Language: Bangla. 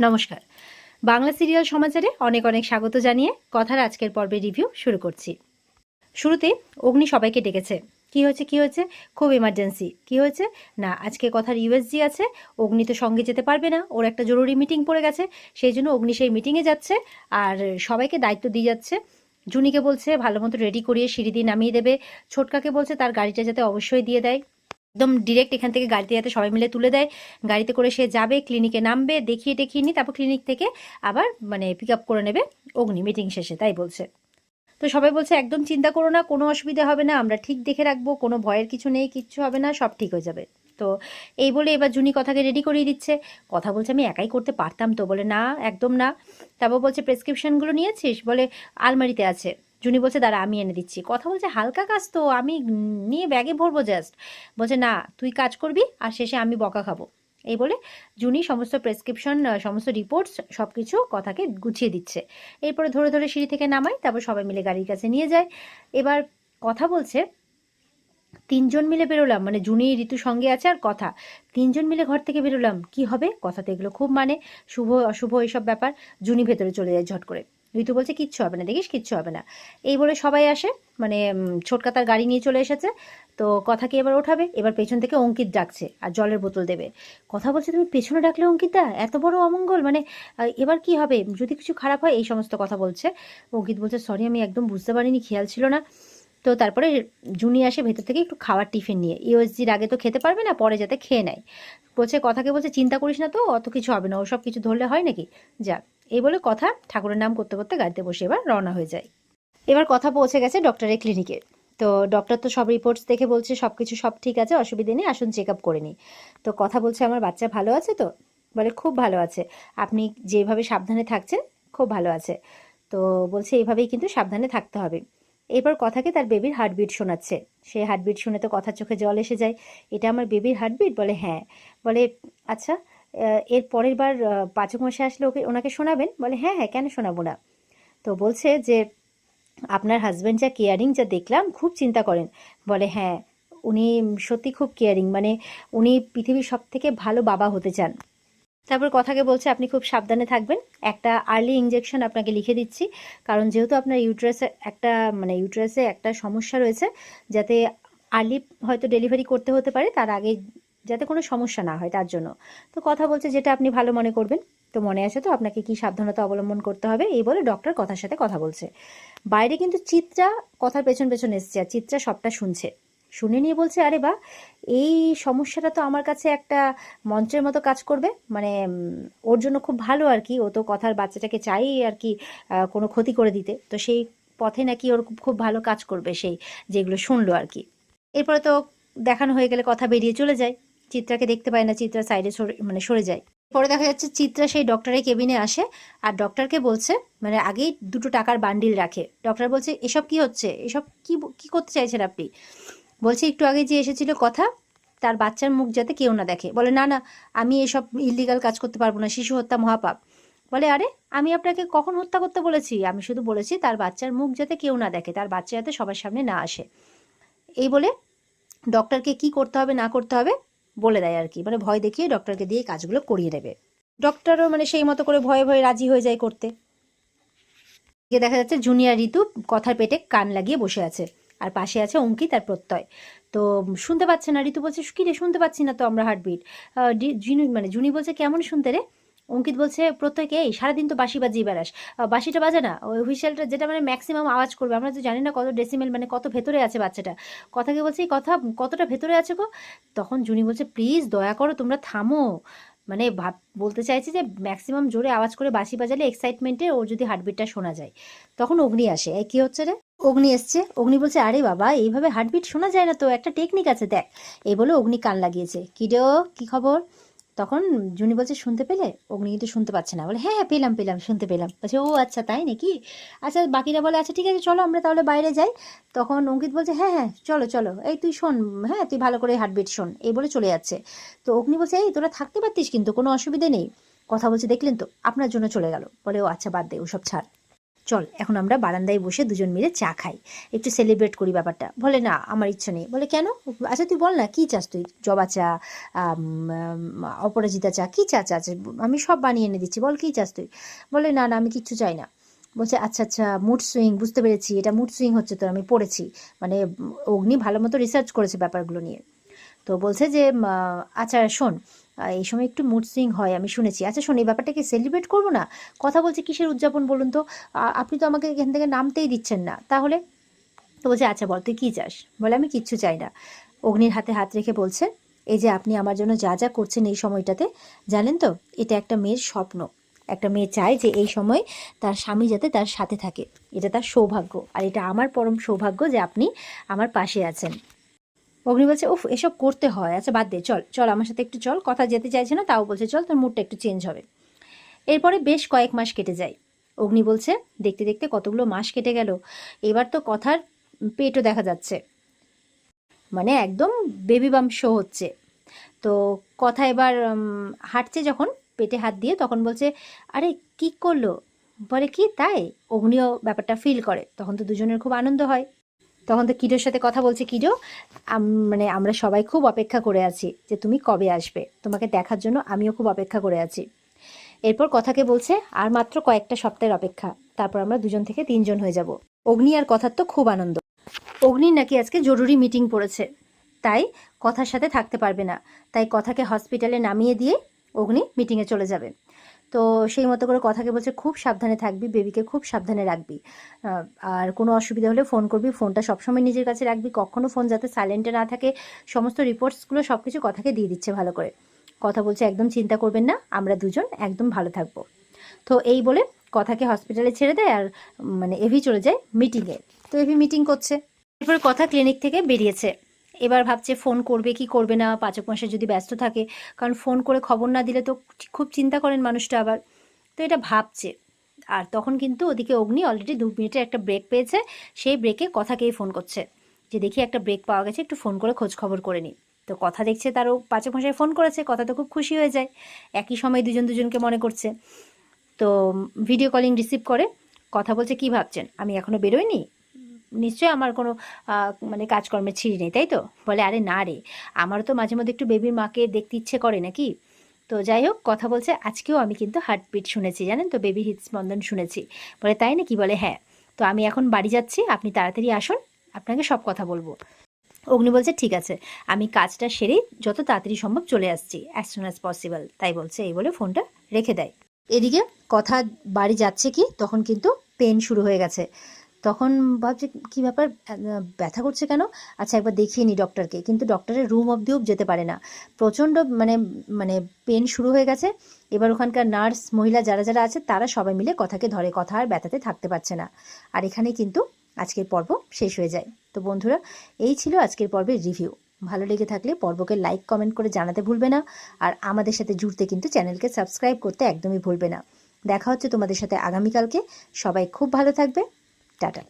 নমস্কার। বাংলা সিরিয়াল সমাচারে অনেক অনেক স্বাগত জানিয়ে কথার আজকের পর্বে রিভিউ শুরু করছি। শুরুতে অগ্নি সবাইকে ডেকেছে। কি হয়েছে কি হয়েছে? খুব ইমার্জেন্সি কি হয়েছে? না, আজকে কথার ইউএসজি আছে। অগ্নি তো সঙ্গে যেতে পারবে না। ওর একটা জরুরি মিটিং পড়ে গেছে। সেই জন্য অগ্নি সেই মিটিংয়ে যাচ্ছে আর সবাইকে দায়িত্ব দিয়ে যাচ্ছে। জুনিকে বলছে ভালো মতো রেডি করিয়ে সিঁড়ি দিয়ে নামিয়ে দেবে। ছোটকাকে বলছে, তার গাড়িটা যাতে অবশ্যই দিয়ে দেয়। একদম ডিরেক্ট এখান থেকে গাড়িতে যাতে সবাই মিলে তুলে দেয়। গাড়িতে করে সে যাবে ক্লিনিকে নামবে, দেখিয়ে টেখিয়ে নি তারপর ক্লিনিক থেকে আবার মানে পিক আপ করে নেবে অগ্নি মিটিং শেষে, তাই বলছে। তো সবাই বলছে, একদম চিন্তা করো না, কোনো অসুবিধা হবে না, আমরা ঠিক দেখে রাখব, কোনো ভয়ের কিছু নেই, কিচ্ছু হবে না, সব ঠিক হয়ে যাবে। তো এই বলে এবার জুনি কথাকে রেডি করিয়ে দিচ্ছে। কথা বলছে, আমি একাই করতে পারতাম তো? বলে, না, একদম না। তারপর বলছে প্রেসক্রিপশনগুলো নিয়েছিস? বলে, আলমারিতে আছে। জুনি বলছে, দাঁড়া, আমি এনে দিচ্ছি। কথা বলছে, হালকা কাজ তো, আমি নিয়ে ব্যাগে ভরবো জাস্ট বলছে, না, তুই কাজ করবি আর শেষে আমি বকা খাব। এই বলে জুনি সমস্ত প্রেসক্রিপশন সমস্ত রিপোর্টস সব কিছু কথাকে গুছিয়ে দিচ্ছে। এরপরে ধরে ধরে সিঁড়ি থেকে নামায়, তারপর সবাই মিলে গাড়ির কাছে নিয়ে যায়। এবার কথা বলছে, তিনজন মিলে বেরোলাম। মানে জুনি ঋতু সঙ্গে আছে আর কথা। তিনজন মিলে ঘর থেকে বেরোলাম, কি হবে? কথাতে এগুলো খুব মানে। শুভ, অশুভ এইসব ব্যাপার। জুনি ভেতরে চলে যায় ঝট করে। ঋতু বলছে কিচ্ছু হবে না, দেখিস কিচ্ছু হবে না। এই বলে সবাই আসে মানে ছোটকা তার গাড়ি নিয়ে চলে এসেছে। তো কথা কথাকে এবার ওঠাবে? এবার পেছন থেকে অঙ্কিত ডাকছে আর জলের বোতল দেবে। কথা বলছে, তুমি পেছনে ডাকলে অঙ্কিতা? এত বড় অমঙ্গল মানে এবার কি হবে? যদি কিছু খারাপ হয়, এই সমস্ত কথা বলছে। অঙ্কিত বলছে সরি আমি একদম বুঝতে পারিনি, খেয়াল ছিল না। তো তারপরে জুনি আসে ভেতর থেকে একটু খাওয়ার টিফিন নিয়ে। ইউএসজির আগে তো খেতে পারবে না, পরে যাতে খেয়ে নেয়। বলছে, কথাকে বলছে, চিন্তা করিস না তো, অত কিছু হবে না, ওসব কিছু ধরলে হয় নাকি? যাক। এই বলে কথা ঠাকুরের নাম করতে করতে গাড়িতে বসে এবার রওনা হয়ে যায়। এবার কথা পৌঁছে গেছে ডক্টরের ক্লিনিকে তো ডক্টর তো সব রিপোর্টস দেখে বলছে সব কিছু সব ঠিক আছে, অসুবিধে নেই, আসুন চেক আপ করে নিই। তো কথা বলছে, আমার বাচ্চা ভালো আছে তো? বলে, খুব ভালো আছে। আপনি যেভাবে সাবধানে থাকছেন, খুব ভালো আছে। তো বলছে, এইভাবেই কিন্তু সাবধানে থাকতে হবে। এরপর কথাকে তার বেবির হার্টবিট শোনাচ্ছে। সে হার্টবিট শুনে তো কথার চোখে জল এসে যায়। এটা আমার বেবির হার্টবিট বলে হ্যাঁ। বলে আচ্ছা এর পরের বার পাচক মাসে আসলে ওকে, ওনাকে শোনাবেন? বলে হ্যাঁ হ্যাঁ কেন শোনাবো না? তো বলছে যে, আপনার হাজব্যান্ড যা কেয়ারিং যা দেখলাম, খুব চিন্তা করেন। বলে হ্যাঁ উনি সত্যি খুব কেয়ারিং মানে উনি পৃথিবীর সব থেকে ভালো বাবা হতে চান। তারপর কথাকে বলছে, আপনি খুব সাবধানে থাকবেন। একটা আর্লি ইঞ্জেকশন আপনাকে লিখে দিচ্ছি। কারণ যেহেতু আপনার ইউট্রাসে একটা মানে ইউট্রাসে একটা সমস্যা রয়েছে, যাতে আর্লি হয়তো ডেলিভারি করতে হতে পারে, তার আগে যাতে কোনো সমস্যা না হয়, তার জন্য। তো কথা বলছে যেটা আপনি ভালো মনে করবেন। তো মনে আছে তো আপনাকে কি সাবধানতা অবলম্বন করতে হবে? এই বলে ডক্টর কথার সাথে কথা বলছে। বাইরে কিন্তু চিত্রা কথার পেছন পেছন এসছে আর চিত্রা সবটা শুনছে। শুনে নিয়ে বলছে, আরে বা এই সমস্যাটা তো আমার কাছে একটা মঞ্চের মতো কাজ করবে। মানে ওর জন্য খুব ভালো আর কি। ও তো কথার বাচ্চাটাকে চাই আর কি কোনো ক্ষতি করে দিতে। তো সেই পথে নাকি ওর খুব ভালো কাজ করবে সেই, যেগুলো শুনলো আর কি। এরপরে তো দেখানো হয়ে গেলে কথা বেরিয়ে চলে যায়। চিত্রাকে দেখতে পায় না, চিত্রা সাইডে সরে মানে সরে যায়। পরে দেখা যাচ্ছে চিত্রা সেই ডক্টরের কেবিনে আসে আর ডক্টরকে বলছে মানে আগেই দুটো টাকার বান্ডিল রাখে। ডক্টর বলছে, এসব কি হচ্ছে? এসব কি কি করতে চাইছেন আপনি? বলছে, একটু আগে যে এসেছিল কথা, তার বাচ্চার মুখ যাতে কেউ না দেখে। বলে, না না, আমি এসব ইলিগাল কাজ করতে পারব না, শিশু হত্যা মহাপাপ। বলে, আরে, আমি আপনাকে কখন হত্যা করতে বলেছি? আমি শুধু বলেছি, তার বাচ্চার মুখ যাতে কেউ না দেখে, তার বাচ্চা যাতে সবার সামনে না আসে। এই বলে ডক্টরকে কি করতে হবে, না করতে হবে বলে দেয় আর কি। মানে ভয় দেখিয়ে ডক্টরকে দিয়ে কাজগুলো করিয়ে দেবে। ডক্টরও মানে সেই মতো করে ভয়ে ভয়ে রাজি হয়ে যায় করতে। গিয়ে দেখা যাচ্ছে জুনিয়র ঋতু কথার পেটে কান লাগিয়ে বসে আছে। আর পাশে আছে অঙ্কিত আর প্রত্যয়। তো শুনতে পাচ্ছে না, ঋতু বলছে, কি রে, শুনতে পাচ্ছি না তো আমরা হার্টবিট জুনি মানে জুনি বলছে, কেমন শুনতে রে? অঙ্কিত বলছে প্রত্যেকে এই সারাদিন তো বাঁশি বাজিয়ে বেড়াস। বাঁশিটা বাজে না। ওই হুইসেলটা যেটা মানে ম্যাক্সিমাম আওয়াজ করবে। আমরা তো জানি না কত ডেসিমেল মানে কত ভেতরে আছে বাচ্চাটা। কথাকে বলছে কথা কতটা ভেতরে আছে গো? তখন জুনি বলছে প্লিজ দয়া করো তোমরা থামো। মানে ভাব বলতে চাইছি যে ম্যাক্সিমাম জোরে আওয়াজ করে বাঁশি বাজালে এক্সাইটমেন্টে ওর যদি হার্টবিটটা শোনা যায়। তখন অগ্নি আসে। কি হচ্ছে রে? অগ্নি এসছে। অগ্নি বলছে আরে বাবা এইভাবে হার্টবিট শোনা যায় না তো? একটা টেকনিক আছে দেখ। এই বলে অগ্নি কান লাগিয়েছে। কি রে ও, কি খবর? তখন জুনি বলছে, শুনতে পেলে? অগ্নি কিন্তু শুনতে পাচ্ছে না। বলে হ্যাঁ হ্যাঁ পেলাম পেলাম, শুনতে পেলাম। বলছে, ও আচ্ছা তাই নাকি? আচ্ছা বাকিরা বলে আচ্ছা ঠিক আছে, চলো আমরা তাহলে বাইরে যাই। তখন অঙ্কিত বলছে হ্যাঁ হ্যাঁ চলো চলো, এই তুই শোন হ্যাঁ তুই ভালো করে হার্টবিট শোন। এই বলে চলে যাচ্ছে। তো অগ্নি বলছে, এই, তোরা থাকতে পারতিস কিন্তু, কোনো অসুবিধে নেই। কথা বলছে, দেখলেন তো, আপনার জন্য চলে গেল। বলে, ও আচ্ছা বাদ দে, ওসব ছাড়। চল, এখন আমরা বারান্দায় বসে দুজন মিলে চা খাই। একটু সেলিব্রেট করি ব্যাপারটা। বলে, না, আমার ইচ্ছা নেই। বলে, কেন? আচ্ছা তুই বল না, কী চাস তুই? জবা চা অপরাজিতা চা, কী চা চাস? আমি সব বানিয়ে এনে দিচ্ছি, বল কী চাস তুই? বলে, না না, আমি কিচ্ছু চাই না। বলছে আচ্ছা আচ্ছা মুড সুইং বুঝতে পেরেছি, এটা মুড সুইং হচ্ছে তো আমি পড়েছি। মানে অগ্নি ভালো মতো রিসার্চ করেছে ব্যাপারগুলো নিয়ে। তো বলছে যে আচ্ছা শোন এই সময় একটু মুড সুইং হয়, আমি শুনেছি। আচ্ছা শোন, এই ব্যাপারটাকে সেলিব্রেট করব না? কথা বলছে কিসের উদযাপন বলুন তো? আপনি তো আমাকে এখান থেকে নামতেই দিচ্ছেন না। তাহলে? তো বলছে আচ্ছা বল, তুই কী চাস? বলে, আমি কিচ্ছু চাই না। অগ্নির হাতে হাত রেখে বলছে, এই যে, আপনি আমার জন্য যা যা করছেন এই সময়টাতে, জানেন তো, এটা একটা মেয়ের স্বপ্ন। একটা মেয়ে চায় যে, এই সময় তার স্বামী যাতে তার সাথে থাকে। এটা তার সৌভাগ্য। আর এটা আমার পরম সৌভাগ্য যে, আপনি আমার পাশে আছেন। অগ্নি বলছে, উফ, এসব করতে হয়। আচ্ছা বাদ দে, চল চল আমার সাথে একটু চল, কথা যেতে চাইছে না, তাও বলছে, চল, তোর মুডটা একটু চেঞ্জ হবে। এরপরে বেশ কয়েক মাস কেটে যায়। অগ্নি বলছে, দেখতে দেখতে কতগুলো মাস কেটে গেল। এবার তো কথার পেটও দেখা যাচ্ছে। মানে একদম বেবি বাম শো হচ্ছে। তো কথা এবার হাঁটছে যখন পেটে হাত দিয়ে, তখন বলছে, আরে, কি করল? বলে, কি তাই? অগ্নিও ব্যাপারটা ফিল করে। তখন তো দুজনের খুব আনন্দ হয়। তখন তো কিডোর সাথে কথা বলছে, কিডো মানে আমরা সবাই খুব অপেক্ষা করে আছি যে তুমি কবে আসবে। তোমাকে দেখার জন্য আমিও খুব অপেক্ষা করে আছি। এরপর কথাকে বলছে, আর মাত্র কয়েকটা সপ্তাহের অপেক্ষা। তারপর আমরা দুজন থেকে তিনজন হয়ে যাব। অগ্নি আর কথার তো খুব আনন্দ। অগ্নির নাকি আজকে জরুরি মিটিং পড়েছে। তাই কথার সাথে থাকতে পারবে না। তাই কথাকে হসপিটালে নামিয়ে দিয়ে অগ্নি মিটিংয়ে চলে যাবে। তো সেই মতো করে কথাকে বলছে, খুব সাবধানে থাকবি, বেবিকে খুব সাবধানে রাখবি। আর কোনো অসুবিধা হলে ফোন করবি ফোনটা সবসময় নিজের কাছে রাখবি, কখনো ফোন যাতে সাইলেন্টে না থাকে, সমস্ত রিপোর্টসগুলো সব কিছু কথাকে দিয়ে দিচ্ছে ভালো করে। কথা বলছে, একদম চিন্তা করবেন না, আমরা দুজন একদম ভালো থাকব। তো এই বলে কথাকে হসপিটালে ছেড়ে দেয় আর মানে এভি চলে যায় মিটিংয়ে তো এভি মিটিং করছে। এরপরে কথা ক্লিনিক থেকে বেরিয়েছে। এবার ভাবছে ফোন করবে, কি করবে না, পাচক মাসে যদি ব্যস্ত থাকে। কারণ ফোন করে খবর না দিলে তো খুব চিন্তা করেন মানুষটা আবার। তো এটা ভাবছে। আর তখন কিন্তু ওদিকে অগ্নি অলরেডি দু মিনিটের একটা ব্রেক পেয়েছে। সেই ব্রেকে কথাকেই ফোন করছে। যে দেখি একটা ব্রেক পাওয়া গেছে, একটু ফোন করে খোঁজ খবর করে নিই তো কথা দেখছে তারও পাচক মাসে ফোন করেছে, কথা তো খুব খুশি হয়ে যায়। একই সময় দুজন দুজনকে মনে করছে। তো ভিডিও কলিং রিসিভ করে। কথা বলছে, কি ভাবছেন? আমি এখনও বেরোইনি? নিশ্চয়ই আমার কোনো মানে কাজকর্মের ছিঁড়ি নেই, তাই তো? বলে, আরে না রে, আমারও তো মাঝে মধ্যে একটু বেবির মাকে দেখতে ইচ্ছে করে নাকি? তো যাই হোক, কথা বলছে, আজকেও আমি কিন্তু হার্টবিট শুনেছি, জানেন তো? বেবি হৃদস্পন্দন শুনেছি। বলে, তাই নাকি? বলে হ্যাঁ। তো আমি এখন বাড়ি যাচ্ছি, আপনি তাড়াতাড়ি আসুন, আপনাকে সব কথা বলব। অগ্নি বলছে, ঠিক আছে, আমি কাজটা সেরেই যত তাড়াতাড়ি সম্ভব চলে আসছি অ্যাজ সুন অ্যাজ পসিবল তাই বলছে, এই বলে ফোনটা রেখে দেয়। এদিকে কথা বাড়ি যাচ্ছে কি, তখন কিন্তু পেন শুরু হয়ে গেছে। তখন ভাবছি, কি ব্যাপার? ব্যথা করছে কেন? আচ্ছা একবার দেখিয়ে নি ডক্টরকে। কিন্তু ডক্টরের রুম অবধিও যেতে পারে না। প্রচণ্ড মানে মানে পেন শুরু হয়ে গেছে। এবার ওখানকার নার্স, মহিলা যারা যারা আছে, তারা সবাই মিলে কথাকে ধরে, কথা আর ব্যথাতে থাকতে পারছে না। আর এখানে কিন্তু আজকের পর্ব শেষ হয়ে যায়। তো বন্ধুরা, এই ছিল আজকের পর্বের রিভিউ। ভালো লেগে থাকলে পর্বকে লাইক, কমেন্ট করে জানাতে ভুলবে না। আর আমাদের সাথে জুড়তে কিন্তু চ্যানেলকে সাবস্ক্রাইব করতে একদমই ভুলবে না। দেখা হচ্ছে তোমাদের সাথে আগামীকালকে। সবাই খুব ভালো থাকবে। টাটা